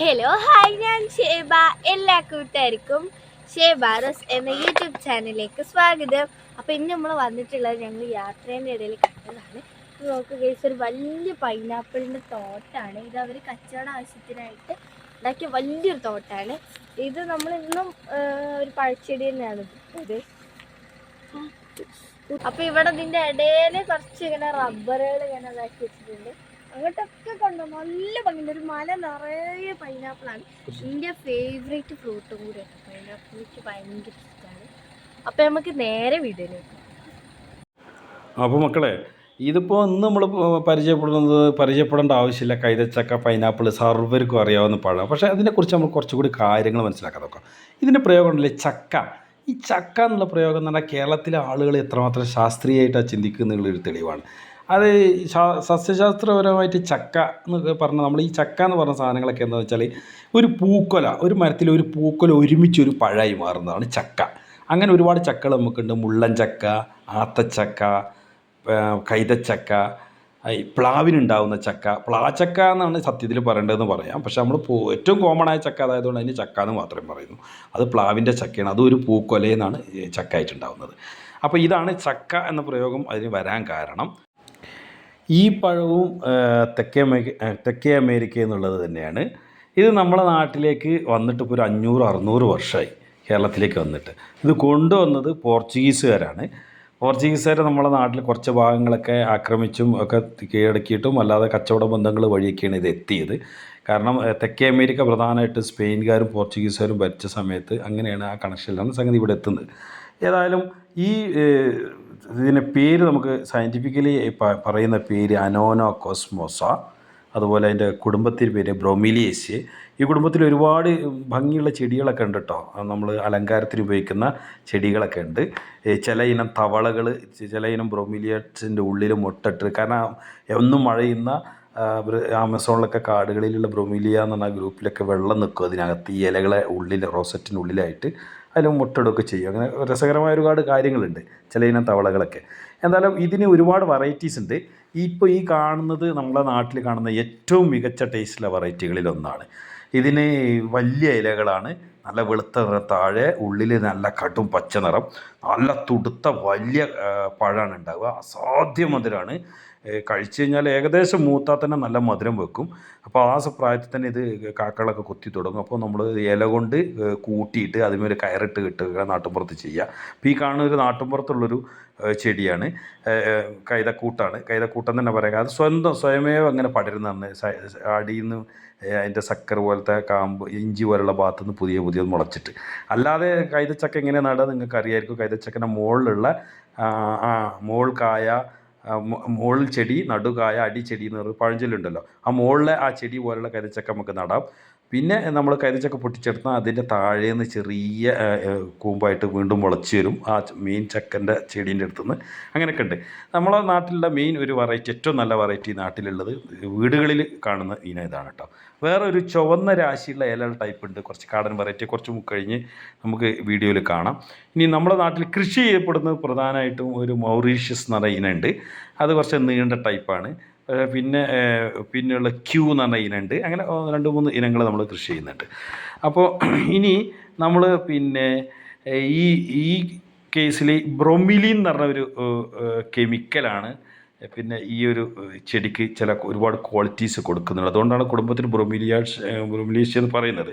Hello hi ഞാൻ ഷേബ. എല്ലാ കൂട്ടുകാർക്കും ഷേബ റസ് എന്ന യൂട്യൂബ് ചാനലിലേക്ക് സ്വാഗതം. അപ്പോൾ ഇന്ന് നമ്മൾ വന്നിട്ടുള്ളത് ഞങ്ങൾ യാത്രേന്റെ ഇടയിൽ കണ്ടതാണ്. നോക്ക് ഗൈസ് ഒരു വലിയ പൈനാപ്പിളിന്റെ തോട്ടാണ്. ഇത് അവർ കച്ചവട ആവശ്യത്തിനായിട്ട് ഉണ്ടാക്കിയ വലിയൊരു തോട്ടാണ്. ഇത് നമ്മൾ ഇന്നും ഒരു പഴച്ചെടി തന്നെയാണ് ഇത്. അപ്പോൾ ഇവിടെ ഇതിന്റെ ഇടയിൽ കുറച്ച് ഇങ്ങനെ റബ്ബറുകൾ ഇങ്ങനെ ഇതാക്കി വെച്ചിട്ടുണ്ട്. അങ്ങോട്ടൊക്കെ കണ്ടോ? നല്ല ഭംഗിയുണ്ട്. ഒരു മല നിറയെ പൈനാപ്പിളാണ് എന്റെ ഫേവറേറ്റ് ഫ്രൂട്ടും കൂടെ പൈനാപ്പിൾ എനിക്ക് ഭയങ്കര ഇഷ്ടമാണ് അപ്പം നമുക്ക് നേരെ വിടലേക്ക് അപ്പോൾ മക്കളെ ഇതിപ്പോൾ ഇന്ന് നമ്മൾ പരിചയപ്പെടുന്നത് പരിചയപ്പെടേണ്ട ആവശ്യമില്ല. കൈതച്ചക്ക പൈനാപ്പിൾ സർവർക്കും അറിയാവുന്ന പഴം. പക്ഷേ അതിനെക്കുറിച്ച് നമ്മൾ കുറച്ചുകൂടി കാര്യങ്ങൾ മനസ്സിലാക്കാൻ നോക്കാം. ഇതിന്റെ പ്രയോഗം ഉണ്ടല്ലേ ചക്ക. ഈ ചക്ക എന്നുള്ള പ്രയോഗം എന്ന് പറഞ്ഞാൽ കേരളത്തിലെ ആളുകൾ എത്രമാത്രം ശാസ്ത്രീയമായിട്ടാണ് ചിന്തിക്കുന്നതിനുള്ളൊരു തെളിവാണ്. അത് സസ്യശാസ്ത്രപരമായിട്ട് ചക്ക എന്ന് പറഞ്ഞാൽ നമ്മൾ ഈ ചക്ക എന്ന് പറഞ്ഞ സാധനങ്ങളൊക്കെ എന്താ വെച്ചാൽ ഒരു പൂക്കൊല ഒരു മരത്തിൽ ഒരു പൂക്കൊല ഒരുമിച്ച് ഒരു പഴമായി മാറുന്നതാണ് ചക്ക. അങ്ങനെ ഒരുപാട് ചക്കകൾ നമുക്കുണ്ട്. മുള്ളൻ ചക്ക ആത്തച്ചക്ക കൈതച്ചക്ക ഈ പ്ലാവിനുണ്ടാവുന്ന ചക്ക. പ്ലാ ചക്ക എന്നാണ് സത്യത്തിൽ പറയേണ്ടതെന്ന് പറയാം. പക്ഷേ നമ്മൾ പൂ- ഏറ്റവും കോമൺ ആയ ചക്ക അതായതുകൊണ്ട് അതിന് ചക്ക എന്ന് മാത്രമേ പറയുന്നു. അത് പ്ലാവിന്റെ ചക്കയാണ്. അതും ഒരു പൂക്കൊലയെന്നാണ് ചക്ക ആയിട്ടുണ്ടാവുന്നത് അപ്പോൾ ഇതാണ് ചക്ക എന്ന പ്രയോഗം അതിന് വരാൻ കാരണം. ഈ പഴവും തെക്കേ തെക്കേ അമേരിക്ക എന്നുള്ളത് തന്നെയാണ്. ഇത് നമ്മുടെ നാട്ടിലേക്ക് വന്നിട്ട് ഇപ്പോൾ ഒരു അഞ്ഞൂറ് അറുന്നൂറ് വർഷമായി കേരളത്തിലേക്ക് വന്നിട്ട്. ഇത് കൊണ്ടുവന്നത് പോർച്ചുഗീസുകാരാണ്. പോർച്ചുഗീസുകാർ നമ്മുടെ നാട്ടിൽ കുറച്ച് ഭാഗങ്ങളൊക്കെ ആക്രമിച്ചും ഒക്കെ കീഴടക്കിയിട്ടും അല്ലാതെ കച്ചവട ബന്ധങ്ങൾ വഴിയൊക്കെയാണ് ഇത് എത്തിയത്. കാരണം തെക്കേ അമേരിക്ക പ്രധാനമായിട്ട് സ്പെയിൻകാരും പോർച്ചുഗീസുകാരും ഭരിച്ച സമയത്ത് അങ്ങനെയാണ് ആ കണക്ഷനിലാണ് സംഗതി ഇവിടെ എത്തുന്നത്. ഏതായാലും ഈ ഇതിന് പേര് നമുക്ക് സയന്റിഫിക്കലി പറയുന്ന പേര് അനോനോ കോസ്മോസ അതുപോലെ അതിന്റെ കുടുംബത്തിന്റെ പേര് ബ്രോമിലിയേസ്. ഈ കുടുംബത്തിൽ ഒരുപാട് ഭംഗിയുള്ള ചെടികളൊക്കെ ഉണ്ട് കേട്ടോ നമ്മൾ അലങ്കാരത്തിന് ഉപയോഗിക്കുന്ന ചെടികളൊക്കെ ഉണ്ട്. ചില ഇനം തവളകൾ ചില ഇനം ബ്രോമിലിയസിന്റെ ഉള്ളിൽ മുട്ടിട്ട്. കാരണം എന്നും മഴയുന്ന ആമസോണിലൊക്കെ കാടുകളിലുള്ള ബ്രോമിലിയ എന്ന് പറഞ്ഞ ഗ്രൂപ്പിലൊക്കെ വെള്ളം നിൽക്കും അതിനകത്ത്. ഈ ഇലകളെ ഉള്ളിൽ റോസറ്റിന്റെ ഉള്ളിലായിട്ട് അതിൽ മുട്ടിടുകയൊക്കെ ചെയ്യും. അങ്ങനെ രസകരമായ ഒരുപാട് കാര്യങ്ങളുണ്ട് ചില ഇനം തവളകളൊക്കെ. എന്തായാലും ഇതിന് ഒരുപാട് വെറൈറ്റീസ് ഉണ്ട്. ഇപ്പോൾ ഈ കാണുന്നത് നമ്മുടെ നാട്ടിൽ കാണുന്ന ഏറ്റവും മികച്ച ടേസ്റ്റുള്ള വെറൈറ്റികളിൽ ഒന്നാണ്. ഇതിന് വലിയ ഇലകളാണ്. നല്ല വെളുത്ത നിറം താഴെ ഉള്ളിൽ നല്ല കടും പച്ച നിറം. നല്ല തുടുത്ത വലിയ പഴമാണ് ഉണ്ടാവുക. അസാധ്യ മധുരമാണ് കഴിച്ചു കഴിഞ്ഞാൽ ഏകദേശം മൂത്താൽ തന്നെ നല്ല മധുരം വെക്കും. അപ്പോൾ ആ പ്രായത്തിൽ തന്നെ ഇത് കാക്കകളൊക്കെ കൊത്തി തുടങ്ങും. അപ്പോൾ നമ്മൾ ഇല കൊണ്ട് കൂട്ടിയിട്ട് അതിന്മേൽ കയറിട്ട് കിട്ടുക നാട്ടുമ്പുറത്ത് ചെയ്യുക. അപ്പോൾ ഈ കാണുന്ന ഒരു നാട്ടുമ്പുറത്തുള്ളൊരു ചെടിയാണ്. കൈതക്കൂട്ടാണ്. കൈതക്കൂട്ടം തന്നെ പറയുക അത് സ്വന്തം സ്വയമേവ അങ്ങനെ പടരുന്നതാണ്. അടിയിൽ നിന്ന് അതിന്റെ സക്കർ പോലത്തെ കാമ്പ് ഇഞ്ചി പോലുള്ള ഭാഗത്തു നിന്ന് പുതിയ പുതിയത് മുളച്ചിട്ട്. അല്ലാതെ കൈതച്ചക്ക എങ്ങനെ നടുക നിങ്ങൾക്ക് അറിയായിരിക്കും കൈതച്ചക്കന്റെ മുകളിലുള്ള ആ, ആ മോൾ കായ ആ, മു- മുകളിൽ ചെടി നടുകായ അടിച്ചെടി ചെടി എന്ന് പറയുന്ന പഴഞ്ചൊല്ലുണ്ടല്ലോ. ആ മുകളിലെ ആ ചെടി പോലുള്ള കരിച്ചക്ക നമുക്ക് നടാം. പിന്നെ നമ്മൾ കൈതച്ചക്ക പൊട്ടിച്ചെടുത്താൽ അതിന്റെ താഴേന്ന് ചെറിയ കൂമ്പായിട്ട് വീണ്ടും മുളച്ച് വരും. ആ മീൻ ചക്കന്റെ ചെടീന്റെ അടുത്തുനിന്ന് അങ്ങനെയൊക്കെ ഉണ്ട്. നമ്മളെ നാട്ടിലുള്ള മെയിൻ ഒരു വെറൈറ്റി ഏറ്റവും നല്ല വെറൈറ്റി നാട്ടിലുള്ളത് വീടുകളിൽ കാണുന്ന ഇന ഇതാണ് കേട്ടോ. വേറെ ഒരു ചുവന്ന രാശിയുള്ള ഇല ടൈപ്പ് ഉണ്ട്. കുറച്ച് കാടൻ വെറൈറ്റി കുറച്ച് കഴിഞ്ഞ് നമുക്ക് വീഡിയോയിൽ കാണാം. ഇനി നമ്മുടെ നാട്ടിൽ കൃഷി ചെയ്യപ്പെടുന്നത് പ്രധാനമായിട്ടും ഒരു മൗറീഷ്യസ് എന്ന് പറഞ്ഞ ഇനമുണ്ട് അത് കുറച്ച് നീണ്ട ടൈപ്പാണ് പിന്നെ പിന്നെയുള്ള ക്യൂ എന്ന് പറഞ്ഞ ഇനമുണ്ട് അങ്ങനെ രണ്ട് മൂന്ന് ഇനങ്ങൾ നമ്മൾ കൃഷി ചെയ്യുന്നുണ്ട്. അപ്പോൾ ഇനി നമ്മൾ പിന്നെ ഈ ഈ കേസിൽ ബ്രൊമിലിൻ എന്ന് പറഞ്ഞ ഒരു കെമിക്കലാണ് പിന്നെ ഈ ഒരു ചെടിക്ക് ചില ഒരുപാട് ക്വാളിറ്റീസ് കൊടുക്കുന്നുണ്ട്. അതുകൊണ്ടാണ് കുടുംബത്തിന് ബ്രൊമിലിയാഷ് ബ്രൊമിലീഷ് എന്ന് പറയുന്നത്.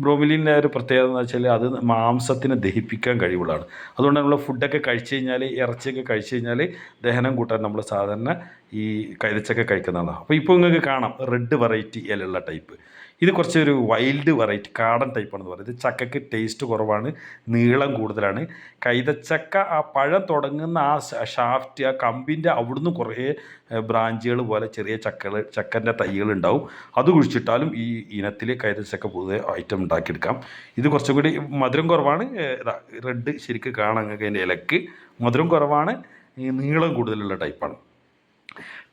ബ്രോമിലിന്റെ ഒരു പ്രത്യേകത എന്ന് വെച്ചാൽ അത് മാംസത്തിനെ ദഹിപ്പിക്കാൻ കഴിവുള്ളതാണ്. അതുകൊണ്ട് നമ്മൾ ഫുഡൊക്കെ കഴിച്ചു കഴിഞ്ഞാൽ ഇറച്ചിയൊക്കെ കഴിച്ചു കഴിഞ്ഞാൽ ദഹനം കൂട്ടാൻ നമ്മൾ സാധാരണ ഈ കൈതച്ചക്ക കഴിക്കുന്നതാണ്. അപ്പോൾ ഇപ്പോൾ നിങ്ങൾക്ക് കാണാം റെഡ് വെറൈറ്റി ഇലയുള്ള ടൈപ്പ് ഇത് കുറച്ചൊരു വൈൽഡ് വെറൈറ്റി കാടൻ ടൈപ്പാണെന്ന് പറയുന്നത് ചക്കയ്ക്ക് ടേസ്റ്റ് കുറവാണ് നീളം കൂടുതലാണ്. കൈതച്ചക്ക ആ പഴം തുടങ്ങുന്ന ആ ഷാഫ്റ്റ് ആ കമ്പിന്റെ അവിടുന്ന് കുറേ ബ്രാഞ്ചുകൾ പോലെ ചെറിയ ചക്കകൾ ചക്കന്റെ തൈകൾ ഉണ്ടാവും. അത് കുഴിച്ചിട്ടാലും ഈ ഇനത്തിൽ കൈതച്ചക്ക പൊതുവെ ഐറ്റം ഉണ്ടാക്കിയെടുക്കാം. ഇത് കുറച്ചും കൂടി മധുരം കുറവാണ്. റെഡ് ശരിക്ക് കാണാൻ ഇലക്ക്. മധുരം കുറവാണ് നീളം കൂടുതലുള്ള ടൈപ്പാണ്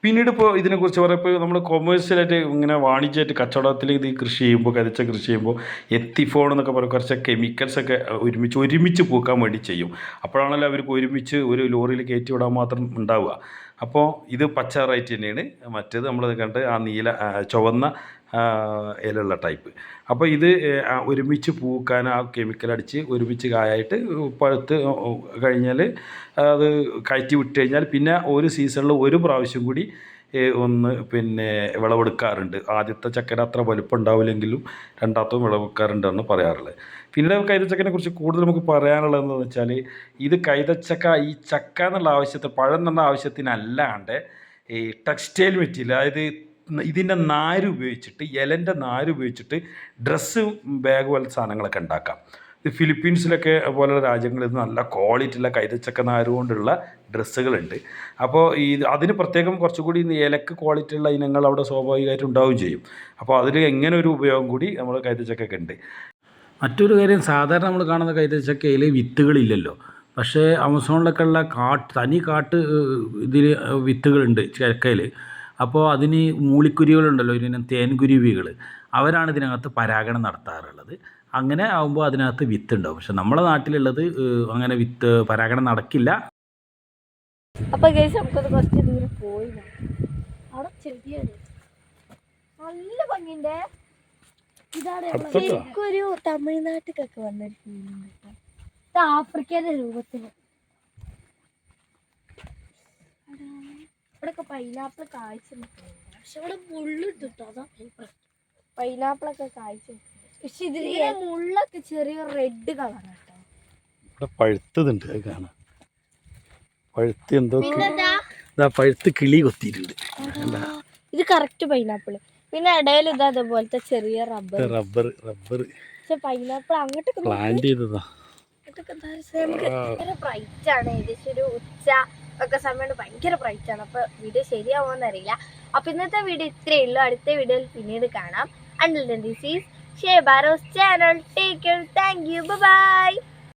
പിന്നീട് ഇപ്പോൾ ഇതിനെക്കുറിച്ച് പറയുമ്പോൾ നമ്മൾ കൊമേഴ്സ്യലായിട്ട് ഇങ്ങനെ വാണിജ്യമായിട്ട് കച്ചവടത്തിൽ ഇത് കൃഷി ചെയ്യുമ്പോൾ കരച്ച കൃഷി ചെയ്യുമ്പോൾ എത്തിഫോൺ എന്നൊക്കെ പറയും. കുറച്ച് കെമിക്കൽസ് ഒക്കെ ഒരുമിച്ച് ഒരുമിച്ച് പൂക്കാൻ വേണ്ടി ചെയ്യും. അപ്പോഴാണല്ലോ അവർക്ക് ഒരുമിച്ച് ഒരു ലോറിയിൽ കയറ്റി വിടാൻ മാത്രം ഉണ്ടാവുക. അപ്പോൾ ഇത് പച്ച റൈറ്റ് തന്നെയാണ്. മറ്റേത് നമ്മളത് കണ്ട് ആ നീല ചുവന്ന ഇലയുള്ള ടൈപ്പ്. അപ്പോൾ ഇത് ഒരുമിച്ച് പൂക്കാൻ ആ കെമിക്കൽ അടിച്ച് ഒരുമിച്ച് കായായിട്ട് പഴുത്ത് കഴിഞ്ഞാൽ അത് കയറ്റി വിട്ട് കഴിഞ്ഞാൽ പിന്നെ ഒരു സീസണിൽ ഒരു പ്രാവശ്യം കൂടി ഒന്ന് പിന്നെ വിളവെടുക്കാറുണ്ട്. ആദ്യത്തെ ചക്കന അത്ര വലുപ്പം ഉണ്ടാവില്ലെങ്കിലും രണ്ടാമത്തും വിളവെടുക്കാറുണ്ടെന്ന് പറയാറുള്ളത്. പിന്നീട് കൈതച്ചക്കനെ കുറിച്ച് കൂടുതൽ നമുക്ക് പറയാനുള്ളതെന്ന് വെച്ചാൽ ഇത് കൈതച്ചക്ക ഈ ചക്ക എന്നുള്ള ആവശ്യത്തിൽ പഴം എന്നുള്ള ആവശ്യത്തിനല്ലാണ്ട് ഈ ടെക്സ്റ്റൈൽ മെറ്റീരിയൽ അതായത് ഇതിന്റെ നാര് ഉപയോഗിച്ചിട്ട് ഇലന്റെ നാര് ഉപയോഗിച്ചിട്ട് ഡ്രസ്സ് ബാഗ് പോലത്തെ സാധനങ്ങളൊക്കെ ഉണ്ടാക്കാം. ഇത് ഫിലിപ്പീൻസിലൊക്കെ പോലുള്ള രാജ്യങ്ങളിൽ നല്ല ക്വാളിറ്റിയുള്ള കൈതച്ചക്ക നാര് കൊണ്ടുള്ള ഡ്രസ്സുകളുണ്ട്. അപ്പോൾ ഈ അതിന് പ്രത്യേകം കുറച്ചുകൂടി ഇലക്ക് ക്വാളിറ്റിയുള്ള ഇനങ്ങൾ അവിടെ സ്വാഭാവികമായിട്ട് ഉണ്ടാവുകയും ചെയ്യും. അപ്പോൾ അതിൽ എങ്ങനെ ഒരു ഉപയോഗം കൂടി നമ്മൾ കൈതച്ചക്കൊക്കെ ഉണ്ട്. മറ്റൊരു കാര്യം സാധാരണ നമ്മൾ കാണുന്ന കൈതച്ചക്കയിൽ വിത്തുകളില്ലല്ലോ. പക്ഷേ ആമസോണിലൊക്കെ ഉള്ള കാട്ട് തനി കാട്ട് ഇതിൽ വിത്തുകളുണ്ട് ചക്കയിൽ. അപ്പോൾ അതിന് മൂളിക്കുരുവികളുണ്ടല്ലോ ഇതിന് തേൻകുരുവികൾ അവരാണ് ഇതിനകത്ത് പരാഗണം നടത്താറുള്ളത്. അങ്ങനെ ആകുമ്പോൾ അതിനകത്ത് വിത്തുണ്ടാവും. പക്ഷെ നമ്മളെ നാട്ടിലുള്ളത് അങ്ങനെ വിത്ത് പരാഗണം നടക്കില്ല. അപ്പൊ ഗൈസ് നമുക്കത് കുറച്ച് ദൂരം പോയി നോക്കാം. അവിടെ ചെടിയാണ്. നല്ല ഭംഗിന്റെ ഇതാണ് ഒരു തമിഴ്നാട്ടിലൊക്കെ വന്നൊരു ഫീലിംഗ് ഇത് ആഫ്രിക്കയുടെ രൂപത്തിൽ. പൈനാപ്പിൾ കായ്ച്ചു നിൽക്കുന്നുണ്ട്. പക്ഷെ ഇവിടെ മുള്ളിട്ടിട്ടോ കേട്ടോ അതാ പൈനാപ്പിളൊക്കെ കായ്ച്ചു പക്ഷെ ഇതിന് മുള്ളൊക്കെ ചെറിയ റെഡ് കളർ കേട്ടോ ഇവിടെ പഴുത്തതുണ്ട് അത് കാണാം. പഴുത്ത് എന്തോ ഇതാ പഴുത്ത് കിളി കൊത്തിയിട്ടുണ്ട്. ഇത് കറക്റ്റ് പൈനാപ്പിൾ പിന്നെ ഇടയിൽ ഇത് അതേപോലത്തെ ചെറിയ റബ്ബർ റബ്ബർ റബ്ബർ പക്ഷെ പൈനാപ്പിൾ അങ്ങോട്ടൊക്കെ. പ്ലാന്റ് ചെയ്തതാ. ഇതൊക്കെ ബ്രൈറ്റ് ആണ്. ഏകദേശം ഒരു ഉച്ച ഒക്കെ സമയമുണ്ട്. ഭയങ്കര ബ്രൈറ്റ് ആണ്. അപ്പൊ വീഡിയോ ശരിയാവുമെന്ന് അറിയില്ല. അപ്പൊ ഇന്നത്തെ വീഡിയോ ഇത്രയേ ഉള്ളൂ. അടുത്ത വീഡിയോയിൽ പിന്നീട് കാണാം. Until this is Shay Barros channel take care thank you bye